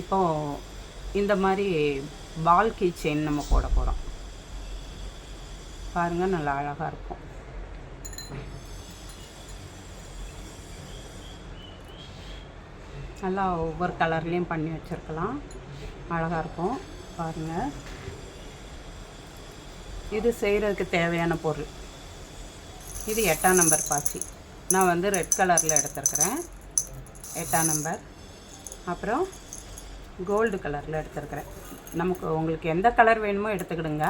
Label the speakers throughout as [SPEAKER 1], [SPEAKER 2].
[SPEAKER 1] இப்போ இந்த மாதிரி பால் கீ செயின் நம்ம போட போகிறோம் பாருங்கள் நல்லா அழகாக இருக்கும். நல்லா ஒவ்வொரு கலர்லேயும் பண்ணி வச்சுருக்கலாம். அழகாக இருக்கும். பாருங்கள் இது செய்கிறதுக்கு தேவையான பொருள். இது எட்டாம் நம்பர் பாச்சி நான் வந்து ரெட் கலரில் எடுத்திருக்கிறேன். எட்டாம் நம்பர். அப்புறம் கோல்டு கலரில் எடுத்திருக்கிறேன். நமக்கு உங்களுக்கு எந்த கலர் வேணுமோ எடுத்துக்கிடுங்க.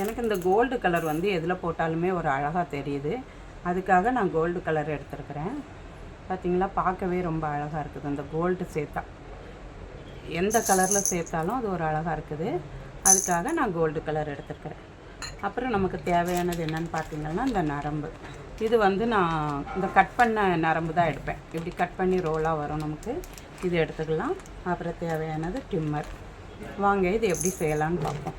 [SPEAKER 1] எனக்கு இந்த கோல்டு கலர் வந்து எதில் போட்டாலுமே ஒரு அழகாக தெரியுது. அதுக்காக நான் கோல்டு கலர் எடுத்திருக்கிறேன். பார்த்தீங்களா பார்க்கவே ரொம்ப அழகாக இருக்குது. அந்த கோல்டு சேர்த்தா. எந்த கலரில் சேர்த்தாலும் அது ஒரு அழகாக இருக்குது. அதுக்காக நான் கோல்டு கலர் எடுத்திருக்கிறேன். அப்புறம் நமக்கு தேவையானது என்னன்னு பார்த்தீங்கன்னா இந்த நரம்பு. இது வந்து நான் இந்த கட் பண்ண நரம்பு தான் எடுப்பேன். இப்படி கட் பண்ணி ரோலாக வரும் நமக்கு. இது எடுத்துக்கலாம். அப்புறம் தேவையானது டிம்மர் வாங்க இது எப்படி செய்யலாம்னு பார்ப்போம்.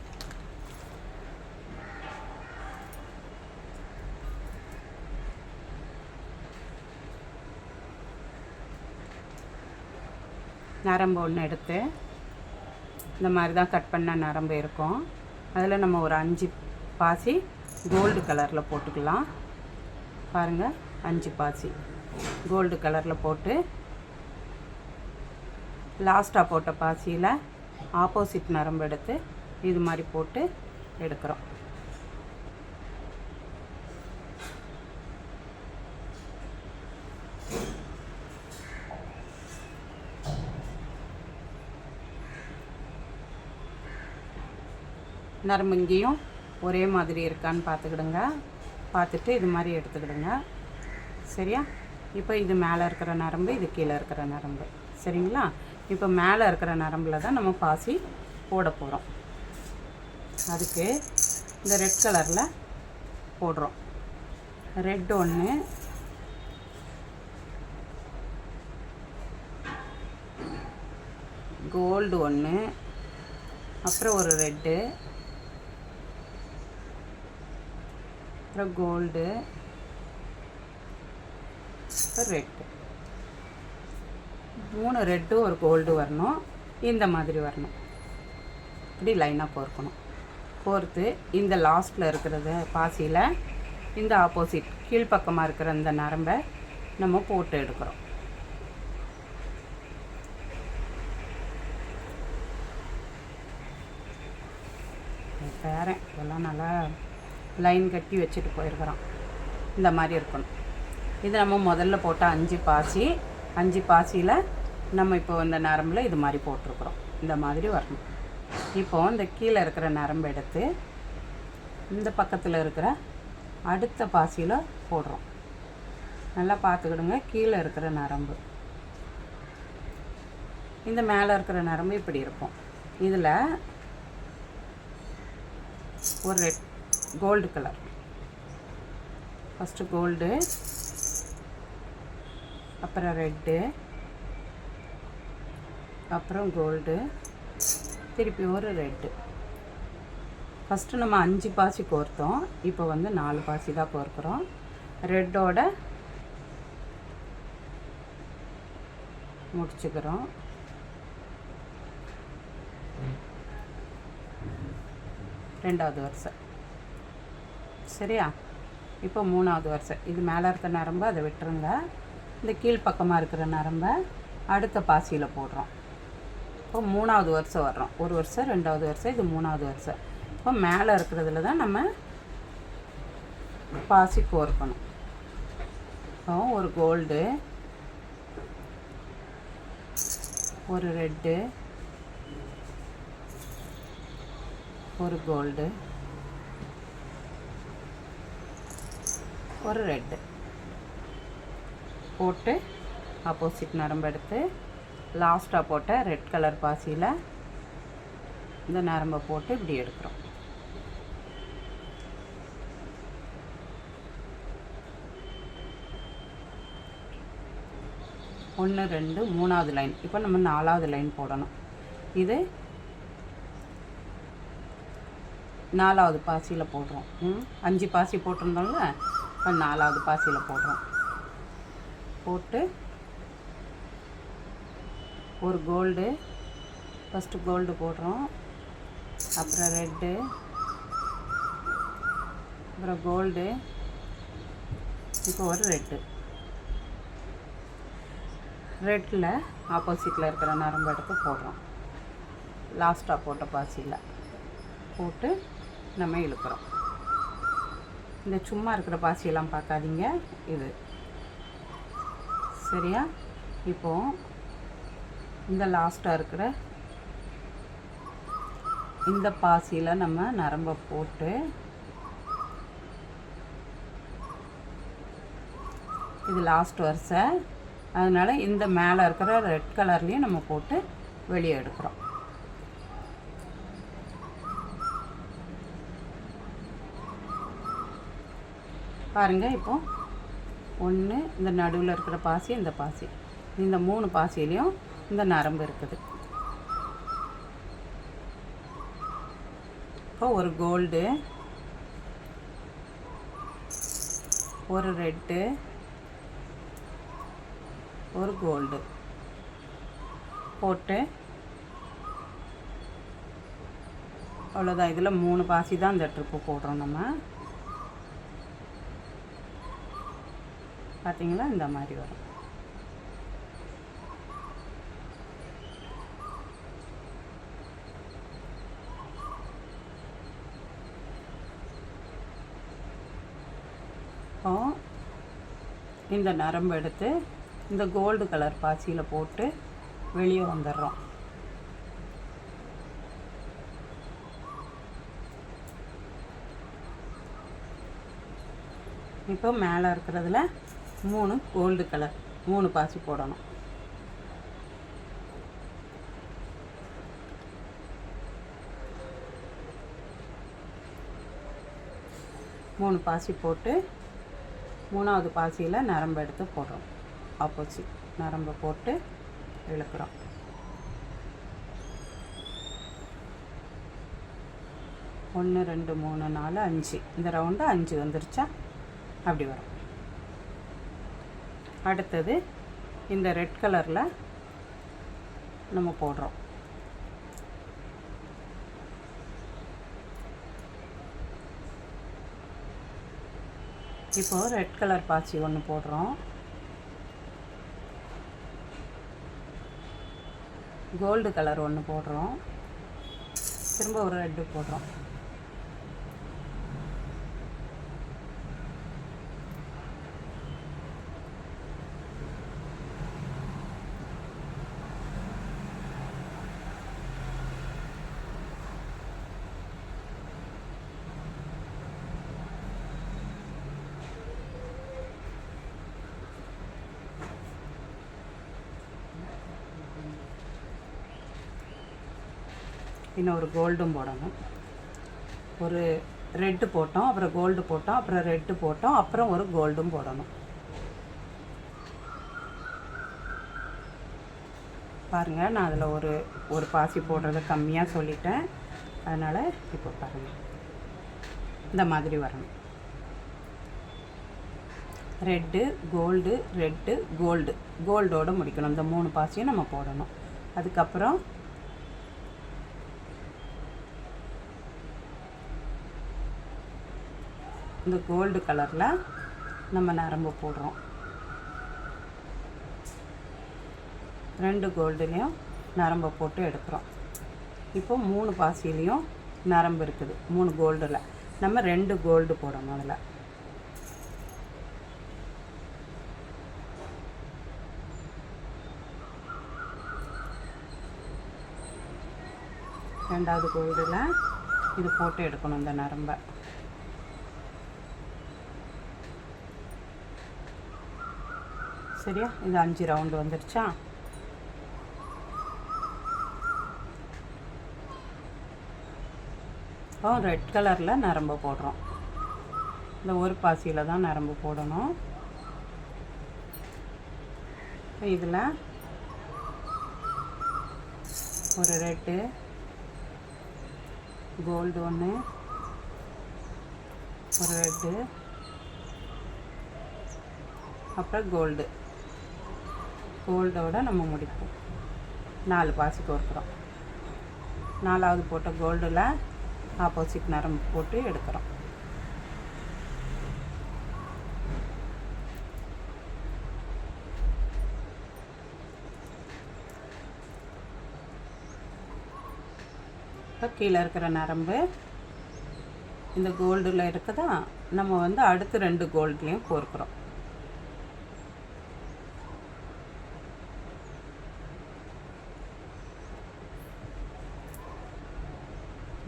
[SPEAKER 1] நரம்பு ஒன்று எடுத்து இந்த மாதிரி தான் கட் பண்ண நரம்பு இருக்கும். அதில் நம்ம ஒரு அஞ்சு பாசி கோல்டு கலரில் போட்டுக்கலாம். பாருங்கள் அஞ்சு பாசி கோல்டு கலரில் போட்டு லாஸ்ட்டாக போட்ட பாசியில் ஆப்போசிட் நரம்பு எடுத்து இது மாதிரி போட்டு எடுக்கிறோம். நரம்பு இங்கேயும் ஒரே மாதிரி இருக்கான்னு பார்த்துக்கிடுங்க. பார்த்துட்டு இது மாதிரி எடுத்துக்கிடுங்க. சரியா? இப்போ இது மேலே இருக்கிற நரம்பு இது கீழே இருக்கிற நரம்பு. சரிங்களா? இப்போ மேலே இருக்கிற நரம்பில் தான் நம்ம பாசி போட போகிறோம். அதுக்கு இந்த ரெட் கலரில் போடுறோம். ரெட் ஒன்று கோல்டு ஒன்று அப்புறம் ஒரு ரெட்டு அப்புறம் கோல்டு அப்புறம் ரெட்டு. மூணு ரெட்டு ஒரு கோல்டு வரணும். இந்த மாதிரி வரணும். இப்படி லைனாக கோர்க்கணும். கோர்த்து இந்த லாஸ்ட்டில் இருக்கிறத பாசியில் இந்த ஆப்போசிட் கீழ்ப்பக்கமாக இருக்கிற இந்த நரம்பை நம்ம போட்டு எடுக்கிறோம். என் பேரன். இதெல்லாம் நல்லா லைன் கட்டி வச்சுட்டு போயிருக்கிறோம். இந்த மாதிரி இருக்கணும். இது நம்ம முதல்ல போட்ட அஞ்சு பாசி அஞ்சு பாசியில் நம்ம இப்போ இந்த நரம்பில் இது மாதிரி போட்டிருக்குறோம். இந்த மாதிரி வரணும். இப்போ இந்த கீழே இருக்கிற நரம்பு எடுத்து இந்த பக்கத்தில் இருக்கிற அடுத்த பாசியில் போடுறோம். நல்லா பார்த்துக்கிடுங்க. கீழே இருக்கிற நரம்பு. இந்த மேலே இருக்கிற நரம்பு இப்படி இருக்கும். இதில் ஒரு red gold colour. First gold அப்புறம் ரெட்டு அப்புறம் கோல்டு திருப்பி ஒரு ரெட்டு ஃபஸ்ட்டு நம்ம அஞ்சு பாசி கோர்த்தோம். இப்போ வந்து நாலு பாசி தான் கோர்க்குறோம். ரெட்டோட முடிச்சுக்கிறோம். ரெண்டாவது வருஷம் சரியா? இப்போ மூணாவது வருஷம் இது மேலே இருக்க நரம்பு அதை விட்டுருங்க. இந்த கீழ்ப்பக்கமாக இருக்கிற நரம்பை அடுத்த பாசியில் போடுறோம். இப்போ மூணாவது வருஷம் வர்றோம். ஒரு வருஷம் ரெண்டாவது வருஷம் இது மூணாவது வருஷம். இப்போ மேலே இருக்கிறதுல தான் நம்ம பாசி கோர்க்கணும் இப்போ ஒரு கோல்டு ஒரு ரெட்டு ஒரு கோல்டு ஒரு ரெட்டு போட்டு ஆப்போசிட் நரம்பு எடுத்து லாஸ்ட்டாக போட்ட ரெட் கலர் பாசியில் இந்த நரம்பை போட்டு இப்படி எடுக்கிறோம். ஒன்று ரெண்டு மூணாவது லைன். இப்போ நம்ம நாலாவது லைன் போடணும். இது நாலாவது பாசியில் போடுறோம். ம் அஞ்சு பாசி போட்டிருந்தோம்ல இப்போ நாலாவது பாசியில் போடுறோம். போட்டு ஒரு கோல்டு. ஃபஸ்ட்டு கோல்டு போடுறோம். அப்புறம் ரெட்டு. அப்புறம் கோல்டு. இப்போ ஒரு ரெட்டு. ரெட்டில் ஆப்போசிட்டில் இருக்கிற நரம்பு எடுத்து போடுறோம். லாஸ்ட்டாக போட்ட பாசியில் போட்டு நம்ம இழுக்கிறோம். இந்த சும்மா இருக்கிற பாசியெல்லாம் பார்க்காதீங்க. இது. சரியா? இப்போது இந்த லாஸ்ட்டாக இருக்கிற இந்த பாசியில் நம்ம நரம்பை போட்டு இது லாஸ்ட் வரிசை. அதனால் இந்த மேலே இருக்கிற ரெட் கலர்லேயும் நம்ம போட்டு வெளியே எடுக்கிறோம். பாருங்கள் இப்போ ஒன்று இந்த நடுவில் இருக்கிற பாசி இந்த பாசி. இந்த மூணு பாசிலையும் இந்த நரம்பு இருக்குது. இப்போ ஒரு கோல்டு ஒரு ரெட்டு ஒரு கோல்டு போட்டு அவ்வளோதான் இதில் மூணு பாசி தான் இந்த ட்ரிப்பு போடுறோம் நம்ம. பார்த்தீங்களா இந்த மாதிரி வரும். இப்போ இந்த நரம்பு எடுத்து இந்த கோல்டு கலர் பாச்சியில் போட்டு வெளியே வந்துடுறோம். இப்போ மேலே இருக்கிறதுல மூணு கோல்டு கலர் மூணு பாசி போடணும். மூணு பாசி போட்டு மூணாவது பாசியில் நரம்பு எடுத்து போடுறோம். ஆப்போசிட் நரம்பை போட்டு இழுக்கிறோம். ஒன்று ரெண்டு மூணு நாலு அஞ்சு. இந்த ரவுண்டு அஞ்சு வந்துருச்சா? அப்படி வரும். அடுத்தது இந்த ரெட் கலரில் நம்ம போடுறோம். இப்போது ரெட் கலர் பாசி ஒன்று போடுறோம். கோல்டு கலர் ஒன்று போடுறோம். திரும்ப ஒரு ரெட்டு போடுறோம். இன்னும் ஒரு கோல்டும் போடணும். ஒரு ரெட்டு போட்டோம் அப்புறம் கோல்டு போட்டோம் அப்புறம் ரெட்டு போட்டோம் அப்புறம் ஒரு கோல்டும் போடணும். பாருங்கள் நான் அதில் ஒரு ஒரு பாசி போடுறத கம்மியாக சொல்லிட்டேன். அதனால் இப்போ பாருங்கள் இந்த மாதிரி வரணும். ரெட்டு கோல்டு ரெட்டு கோல்டு கோல்டோடு முடிக்கணும். இந்த மூணு பாசியும் நம்ம போடணும். அதுக்கப்புறம் இந்த கோல்டு கலரில் நம்ம நரம்பு போடுறோம். ரெண்டு கோல்டுலேயும் நரம்பை போட்டு எடுக்கிறோம். இப்போ மூணு பாசிலையும் நரம்பு இருக்குது மூணு கோல்டில். நம்ம ரெண்டு கோல்டு போடணும் அதில் ரெண்டாவது கோல்டில் இது போட்டு எடுக்கணும் இந்த நரம்பை. சரியா? இது அஞ்சு ரவுண்டு வந்துருச்சா? இப்போ ரெட் கலரில் நரம்பு போடுறோம். இந்த ஒரு பாசியில் தான் நரம்பு போடணும். இதில் ஒரு ரெட்டு கோல்டு ஒன்று ஒரு ரெட்டு அப்புறம் கோல்டு கோல்டோடு நம்ம முடிப்போம். நாலு பாசி கோர்க்குறோம் நாலாவது போட்ட கோல்டில் ஆப்போசிட் நரம்பு போட்டு எடுக்கிறோம். இப்போ கீழே இருக்கிற நரம்பு இந்த கோல்டில் இருக்குதா? நம்ம வந்து அடுத்து ரெண்டு கோல்ட்லேயும் கோர்க்குறோம்.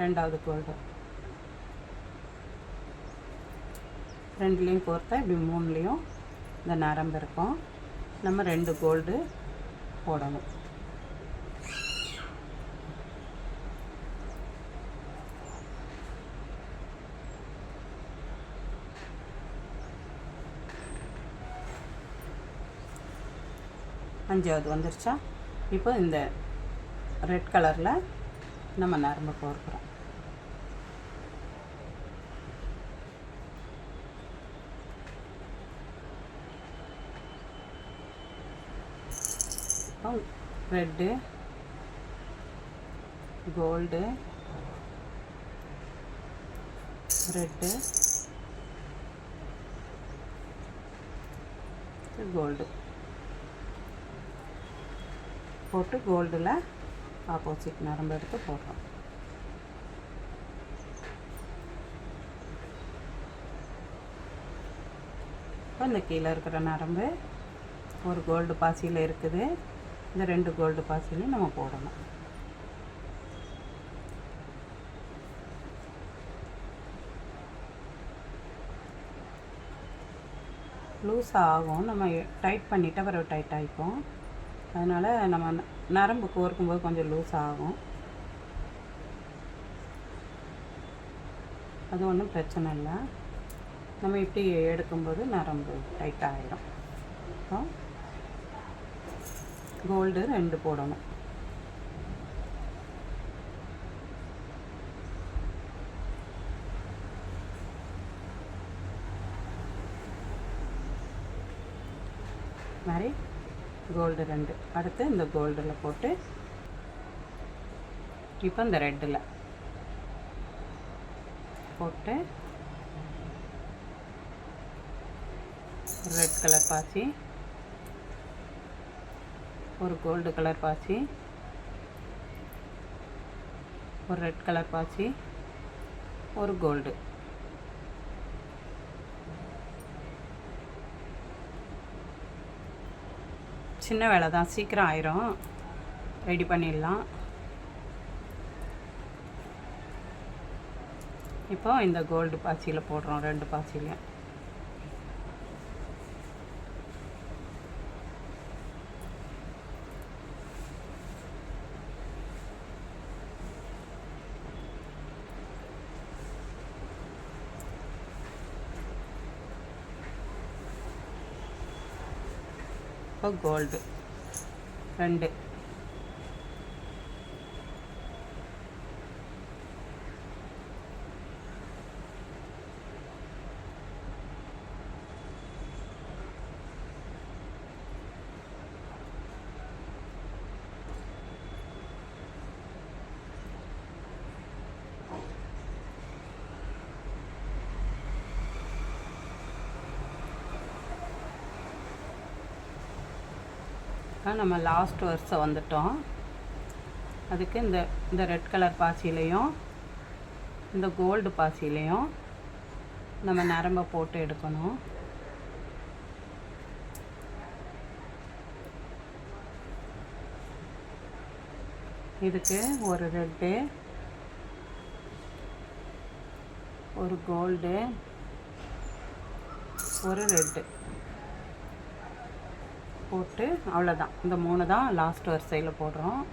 [SPEAKER 1] ரெண்டாவது கோல்டு ரெண்டுலேயும் கோர்த்தா இப்படி மூணுலேயும் இந்த நரம்பு இருக்கும். நம்ம ரெண்டு கோல்டு போடணும். அஞ்சாவது வந்துருச்சா? இப்போ இந்த ரெட் கலரில் நம்ம நரம்பு கோர்க்குறோம். Red gold red gold. போட்டு கோல்டில் ஆப்போசிட் நரம்பு எடுத்து போடுறோம் இப்போ இந்த கீழே இருக்கிற நரம்பு ஒரு கோல்டு பாசியில் இருக்குது. இந்த ரெண்டு கோல்டு பாசிலையும் நம்ம போடணும். லூஸ் ஆகும். நம்ம டைட் பண்ணிவிட்டு அப்புறம் டைட் ஆகிப்போம் அதனால் நம்ம ந- நரம்பு கோர்க்கும்போது கொஞ்சம் லூஸ் ஆகும். அது ஒன்றும் பிரச்சனை இல்லை. நம்ம இப்படி எடுக்கும்போது நரம்பு டைட் ஆகிடும் அப்புறம் கோல்டு ரெண்டு போடணும். மாதிரி கோல்டு ரெண்டு. அடுத்து இந்த கோல்டில் போட்டு இப்போ இந்த ரெட்டில் போட்டு ரெட் கலர் பாசி ஒரு கோல்டு கலர் பாசி. ஒரு ரெட் கலர் பாசி. ஒரு கோல்டு. சின்ன வேலை தான். சீக்கிரம் ஆயிரும். ரெடி பண்ணிடலாம். இப்போ இந்த கோல்டு பாசியில் போடுறோம். ரெண்டு பாசிலையும் கோல்டு ரெண்டு. நம்ம லாஸ்ட் வருஷம் வந்துட்டோம். அதுக்கு இந்த இந்த ரெட் கலர் பாசிலையும் இந்த கோல்டு பாசிலையும் நம்ம நரம்பை போட்டு எடுக்கணும். இதுக்கு ஒரு ரெட்டு ஒரு கோல்டு ஒரு ரெட்டு போட்டு அவ்வளோதான் இந்த மூணு தான் லாஸ்ட் வரிசையில் போடுறோம்.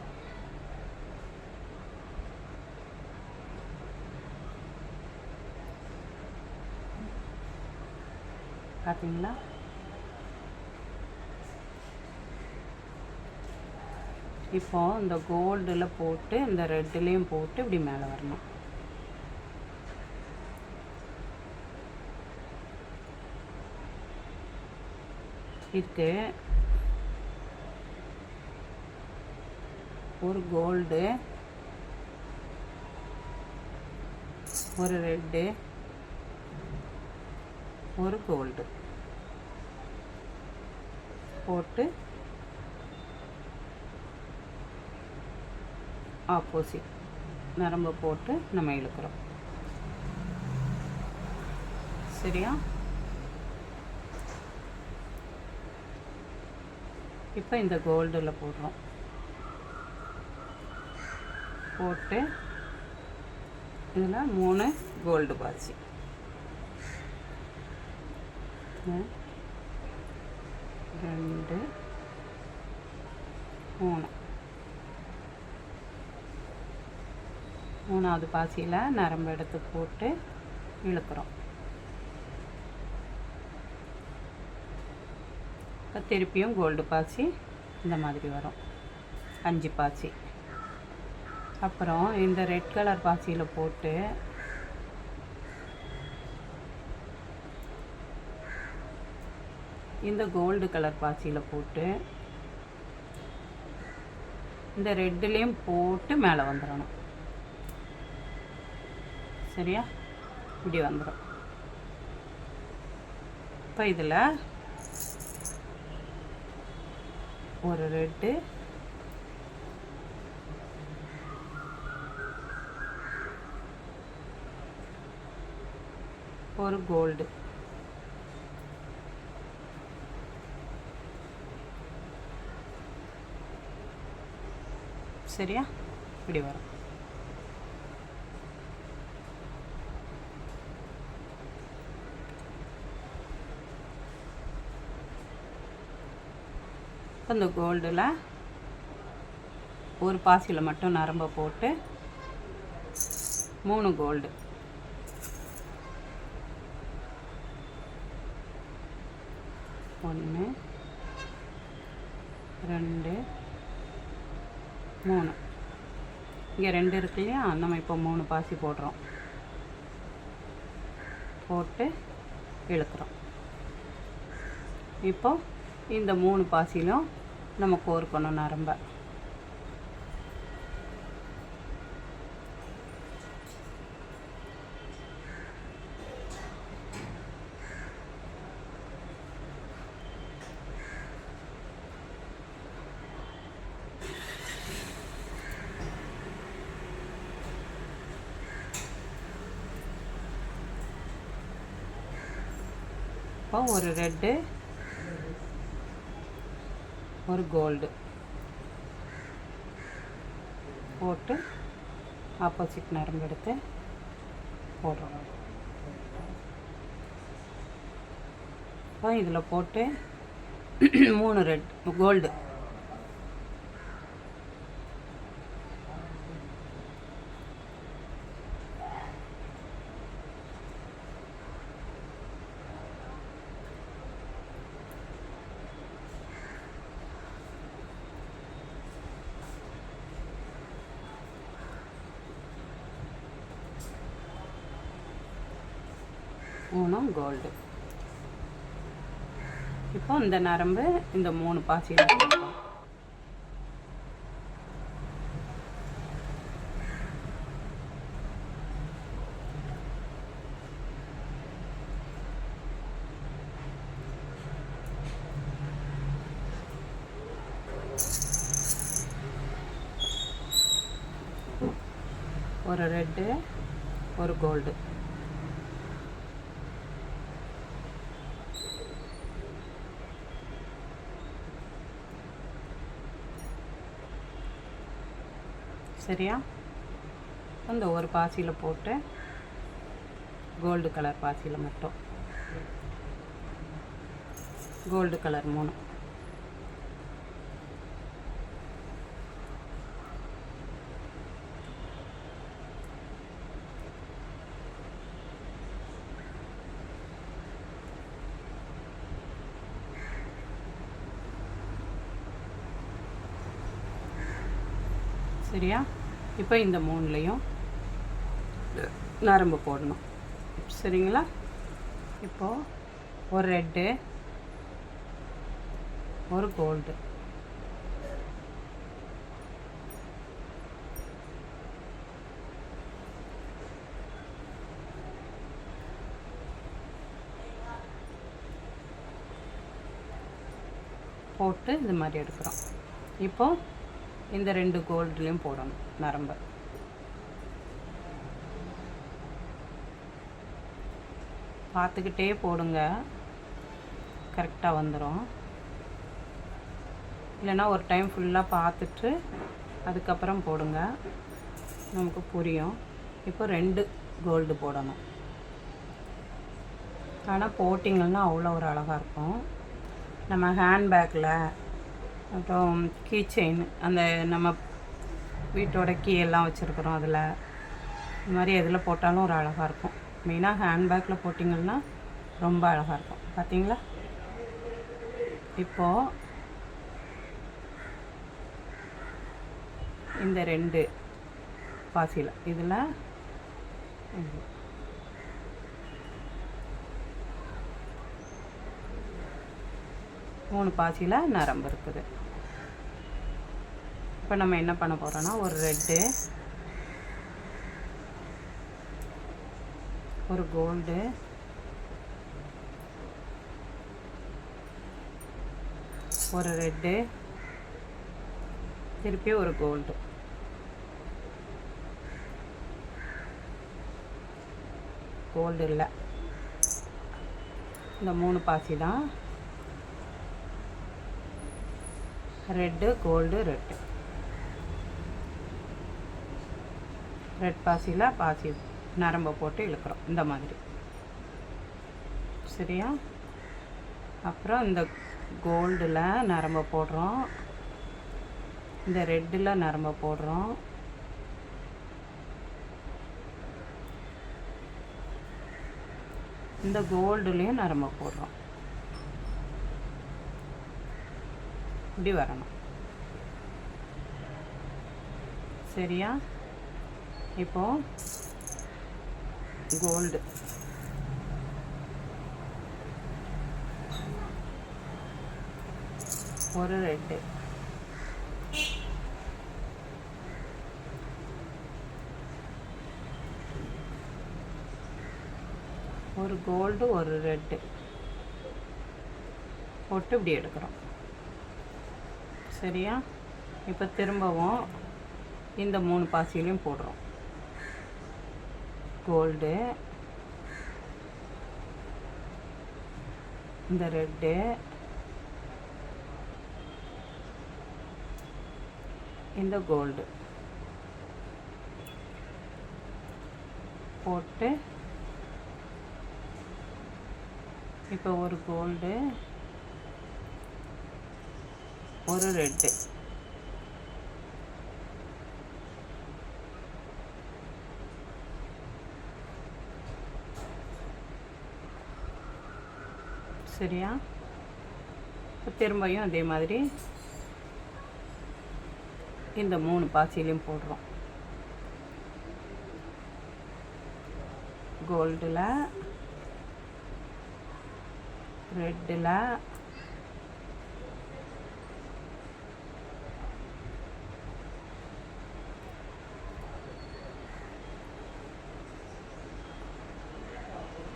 [SPEAKER 1] பார்த்தீங்களா இப்போ இந்த கோல்டில் போட்டு இந்த ரெட்டுலேயும் போட்டு இப்படி மேலே வரணும். இருக்குது ஒரு கோல்டு ஒரு ரெட்டு ஒரு கோல்டு போட்டு ஆப்போசிட் நரம்பு போட்டு நம்ம இழுக்கிறோம். சரியா? இப்போ இந்த கோல்டில் போடுறோம். போட்டு இதில் மூணு கோல்டு பாசி ரெண்டு மூணு. மூணாவது பாசியில் நரம்பு எடுத்து போட்டு இழுக்கிறோம். இப்போ திருப்பியும் கோல்டு பாசி இந்த மாதிரி வரும். அஞ்சு பாசி. அப்புறம் இந்த ரெட் கலர் பாசியில் போட்டு இந்த கோல்டு கலர் பாசியில் போட்டு இந்த ரெட்டுலேயும் போட்டு மேலே வந்துடணும் சரியா? இப்படி வந்துடும் இப்போ இதில் ஒரு ரெட்டு ஒரு கோல்டு சரியா? இப்படி வரும். அந்த கோல்டில் ஒரு பாசியில் மட்டும் நரம்பை போட்டு மூணு கோல்டு ஒன்று ரெண்டு மூணு. இங்கே ரெண்டு இருக்கு இல்லையா? நம்ம இப்போ மூணு பாசி போடுறோம். போட்டு இழுக்கிறோம். இப்போ இந்த மூணு பாசிலும் நம்ம கோர்க்கணும் நரம்ப. இப்போ ஒரு ரெட்டு ஒரு கோல்டு போட்டு ஆப்போசிட் நரம்பு எடுத்து போடுறோம் இப்போ இதில் போட்டு மூணு ரெட் கோல்டு மூணும் கோல்டு இப்போ இந்த நரம்பு இந்த மூணு பாசியில் ஒரு ரெட்டு ஒரு கோல்டு. சரியா? அந்த ஒரு பாசியில் போட்டு கோல்டு கலர் பாசியில் மட்டும். கோல்டு கலர் மூணு சரியா? இப்போ இந்த மூணுலேயும் நரம்பு போடணும். சரிங்களா? இப்போது ஒரு ரெட்டு ஒரு கோல்டு. போட்டு இது மாதிரி எடுக்கிறோம். இப்போது இந்த ரெண்டு கோல்டுலேயும் போடணும் நரம்பை. பார்த்துக்கிட்டே போடுங்க. கரெக்டாக வந்துடும் இல்லைன்னா ஒரு டைம் ஃபுல்லாக பார்த்துட்டு அதுக்கப்புறம் போடுங்க. நமக்கு புரியும். இப்போ ரெண்டு கோல்டு போடணும். ஆனால் போட்டிங்கன்னா அவ்வளோ ஒரு அழகாக இருக்கும். நம்ம ஹேண்ட்பேக்கில் அப்புறம் கீ செயின் அந்த நம்ம வீட்டோட கீ எல்லாம் வச்சுருக்குறோம் அதில். இந்த மாதிரி எதில் போட்டாலும் ஒரு அழகாக இருக்கும். மெயினாக ஹேண்ட்பேக்கில் போட்டிங்கன்னா ரொம்ப அழகாக இருக்கும். பார்த்தீங்களா இப்போது இந்த ரெண்டு பாசியில். இதில் மூணு பாசியில் நரம்பு இருக்குது. இப்போ நம்ம என்ன பண்ண போகிறோன்னா ஒரு ரெட்டு ஒரு கோல்டு ஒரு ரெட்டு திருப்பி ஒரு கோல்டு கோல்டு இல்லை. இந்த மூணு பாசி தான் ரெட்டு கோல்டு ரெட்டு. ரெட் பாசியில் பாசி நரம்பை போட்டு இழுக்கிறோம். இந்த மாதிரி. சரியா? அப்புறம் இந்த கோல்டில் நரம்பை போடுறோம். இந்த ரெட்டில் நரம்பை போடுறோம். இந்த கோல்டுலேயும் நரம்பை போடுறோம். இப்படி வரணும். சரியா? இப்போ கோல்டு ஒரு ரெட்டு ஒரு கோல்டு ஒரு ரெட்டு போட்டு இப்படி எடுக்கிறோம். சரியா? இப்போ திரும்பவும் இந்த மூணு பாசிலையும் போடுறோம். கோல்டு இந்த ரெட்டு இந்த கோல்டு போட்டு இப்போ ஒரு கோல்டு ஒரு ரெட்டு. சரியா? இப்போ திரும்பியும் அதே மாதிரி இந்த மூணு பாசிலையும் போடுறோம். கோல்டில் ரெட்டில்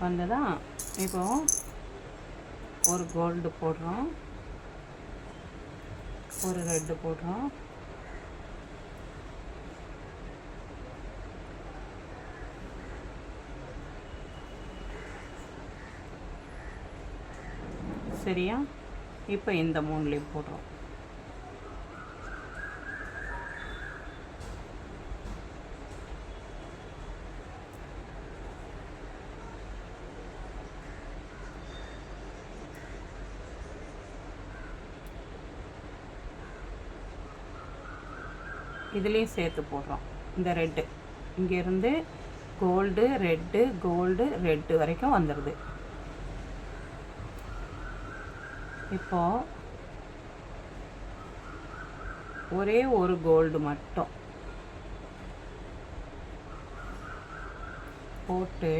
[SPEAKER 1] வந்ததா இப்போ ஒரு கோல்டு போடுறோம். ஒரு ரெட்டு போடுறோம். சரியா? இப்போ இந்த மூணுலேயும் போடுறோம். இதுலேயும் சேர்த்து போடுறோம். இந்த ரெட்டு. இங்கேருந்து கோல்டு ரெட்டு கோல்டு ரெட்டு வரைக்கும் வந்துடுது இப்போ ஒரே ஒரு கோல்டு மட்டும் போட்டு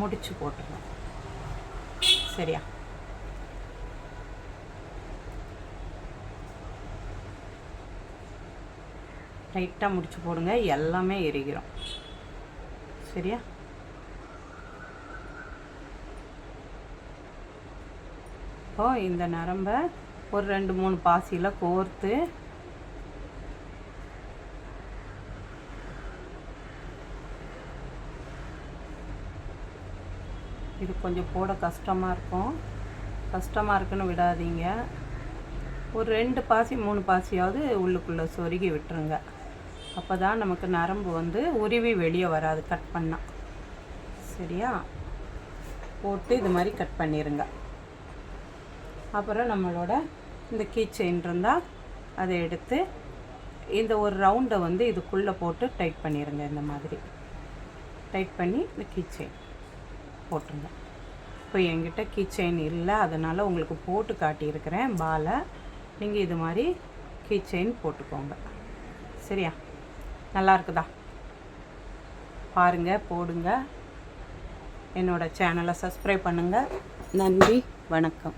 [SPEAKER 1] முடிச்சு போட்டுருவோம் சரியா? லைட்டாக முடிச்சு போடுங்க எல்லாமே எரிகிறோம். சரியா? இப்போது இந்த நரம்பை ஒரு ரெண்டு மூணு பாசியில் கோர்த்து இது கொஞ்சம் போட கஷ்டமாக இருக்கும். கஷ்டமாக இருக்குன்னு விடாதீங்க. ஒரு ரெண்டு பாசி மூணு பாசியாவது உள்ளுக்குள்ளே சொருகி விட்டுருங்க. அப்போ தான் நமக்கு நரம்பு வந்து உருவி வெளியே வராது கட் பண்ணால் சரியா? போட்டு இது மாதிரி கட் பண்ணிடுங்க அப்புறம் நம்மளோட இந்த கீ செயின் இருந்தால் அதை எடுத்து இந்த ஒரு ரவுண்டை வந்து இதுக்குள்ளே போட்டு டைட் பண்ணிடுங்க இந்த மாதிரி. டைட் பண்ணி இந்த கீ செயின் போட்டுருங்க. இப்போ என்கிட்ட கீ செயின் இல்லை அதனால் உங்களுக்கு போட்டு காட்டியிருக்கிறேன் பாலை. நீங்கள் இது மாதிரி கீ செயின் போட்டுக்கோங்க. சரியா? நல்லா இருக்குதா பாருங்கள் போடுங்க. என்னோடய சேனலை சப்ஸ்கிரைப் பண்ணுங்கள் நன்றி வணக்கம்.